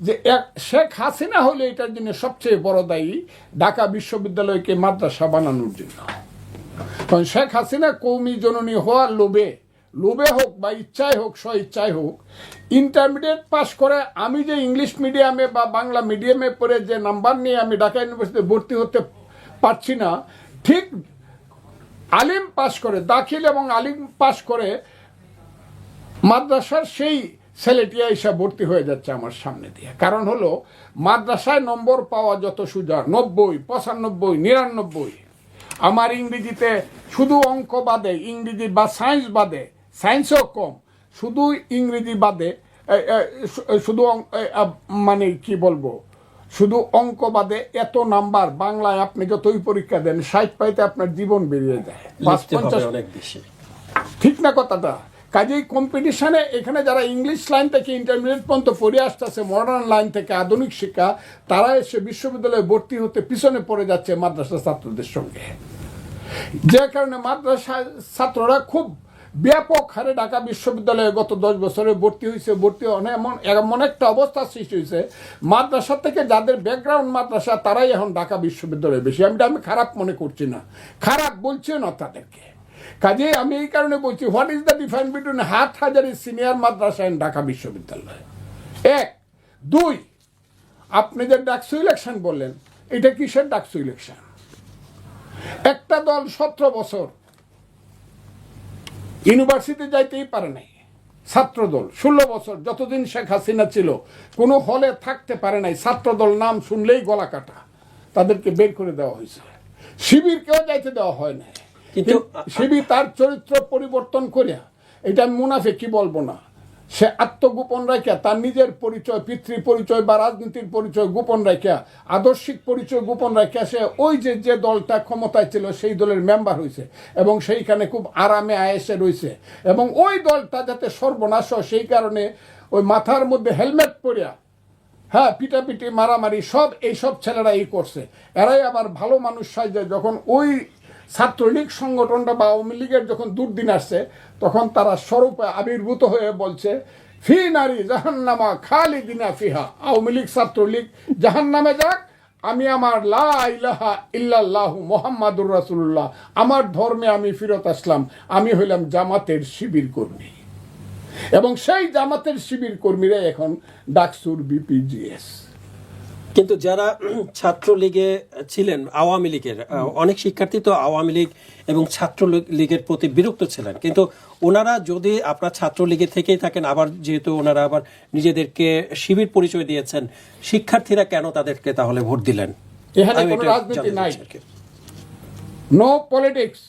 যে এক- শেখ হাসিনা হলে এটার জন্য সবচেয়ে বড় দায়ী ঢাকা বিশ্ববিদ্যালয়কে মাদ্রাসা বানানোর জন্য। কারণ শেখ হাসিনা কৌমি জননী হওয়ার লোভে লোভে হোক বা ইচ্ছায় হোক স্ব ইচ্ছায় হোক ইন্টারমিডিয়েট পাশ করে আমি যে ইংলিশ মিডিয়ামে বা বাংলা মিডিয়ামে পড়ে যে নাম্বার নিয়ে আমি ঢাকা ইউনিভার্সিটিতে ভর্তি হতে পারছি না, ঠিক আলিম পাশ করে, দাখিল এবং আলিম পাশ করে মাদ্রাসার সেই ছেলেটিয়া এসে ভর্তি হয়ে যাচ্ছে আমার সামনে দিয়ে। কারণ হলো মাদ্রাসায় নম্বর পাওয়া যত সুযোগ নব্বই পঁচানব্বই নিরানব্বই। আমার ইংরেজিতে শুধু অঙ্ক বাদে ইংরেজি বা সায়েন্স বাদে সায়েন্সও কম। শুধু ইংরেজি বাদে শুধু মানে কি বলব? শুধু অঙ্ক বাদে এত নাম্বার বাংলায় আপনি যতই পরীক্ষা দেন ষাট পাইতে আপনার জীবন বেরিয়ে যায়। ঠিক না কথাটা? কাজেই কম্পিটিশনে এখানে যারা ইংলিশ লাইন থেকে ইন্টারমিডিয়েট পর্যন্ত পড়ে আসতেছে মডার্ন লাইন থেকে আধুনিক শিক্ষা, তারা এসে বিশ্ববিদ্যালয়ে ভর্তি হতে পিছনে পড়ে যাচ্ছে মাদ্রাসা ছাত্রদের সঙ্গে। যে কারণে মাদ্রাসা ছাত্ররা খুব ব্যাপক হারে ঢাকা বিশ্ববিদ্যালয়ে গত দশ বছরে ভর্তি হয়েছে, ভর্তি অনেক এমন এমন একটা অবস্থা সৃষ্টি হয়েছে। মাদ্রাসা থেকে যাদের ব্যাকগ্রাউন্ড মাদ্রাসা, তারাই এখন ঢাকা বিশ্ববিদ্যালয়ে বেশি। আমি আমি খারাপ মনে করছি না। খারাপ বলছিও না তাদেরকে। কাজে আমি এই কারণে বলছি what is the difference between Hathazari senior Madrasa and Dhaka বিশ্ববিদ্যালয়? এক। দুই, আপনি যে ডাকসু ইলেকশন বললেন, এটা কিসের ডাকসু ইলেকশন একটা দল সতেরো বছর ইউনিভার্সিটি যাইতেই পারে নাই। ছাত্রদল ষোলো বছর, যতদিন শেখ হাসিনা ছিল, কোনো হলে থাকতে পারে নাই। ছাত্রদল নাম শুনলেই গলা কাটা। তাদেরকে বের করে দেওয়া হয়েছে। শিবিরকেও যাইতে দেওয়া হয় না কিন্তু শিবির তার চরিত্র পরিবর্তন করিয়া, এটা আমি মুনাফে কি বলব না? সে আত্মগোপন রাখিয়া, তার নিজের পরিচয় পিতৃ পরিচয় বা রাজনীতির পরিচয় গোপন রাখিয়া, আদর্শিক পরিচয় গোপন রাখিয়া, সে ওই যে যে দলটা ক্ষমতায় ছিল, সেই দলের মেম্বার হয়েছে এবং সেইখানে খুব আরামে, আয়েসে রয়েছে এবং ওই দলটা যাতে সর্বনাশ সেই কারণে ওই মাথার মধ্যে হেলমেট পরিয়া হ্যাঁ পিটাপিটি, মারামারি, সব, এইসব ছেলেরা এই করছে। এরাই আবার ভালো মানুষ সাজে, যখন ওই ছাত্রলীগ সংগঠনটা বা আওয়ামী লীগের যখন দুর্দিন আসছে, তখন তারা স্বরূপে আবির্ভূত হয়ে বলছে, ফি নারী জাহান্নামা খালি দিনা ফিহা। আওয়ামী লীগ, ছাত্রলীগ, জাহান্নামে যাক, আমি আমার লা ইলাহা ইল্লাল্লাহু মোহাম্মদুর রাসূলুল্লাহ, আমার ধর্মে আমি ফিরত আসলাম, আমি হইলাম জামাতের শিবির কর্মী। এবং সেই জামাতের শিবির কর্মীরা এখন ডাকসুর বিপিজিএস। কিন্তু যারা ছাত্রলীগে ছিলেন আওয়ামী লীগের অনেক শিক্ষার্থী তো আওয়ামী লীগ এবং ছাত্রলীগ- লীগের প্রতি বিরক্ত ছিলেন। কিন্তু ওনারা যদি আপনার ছাত্রলীগে থেকেই থাকেন আবার যেহেতু ওনারা আবার নিজেদেরকে শিবির পরিচয় দিয়েছেন শিক্ষার্থীরা কেন তাদেরকে তাহলে ভোট দিলেন? এখানে কোনো রাজনীতি নাই। No politics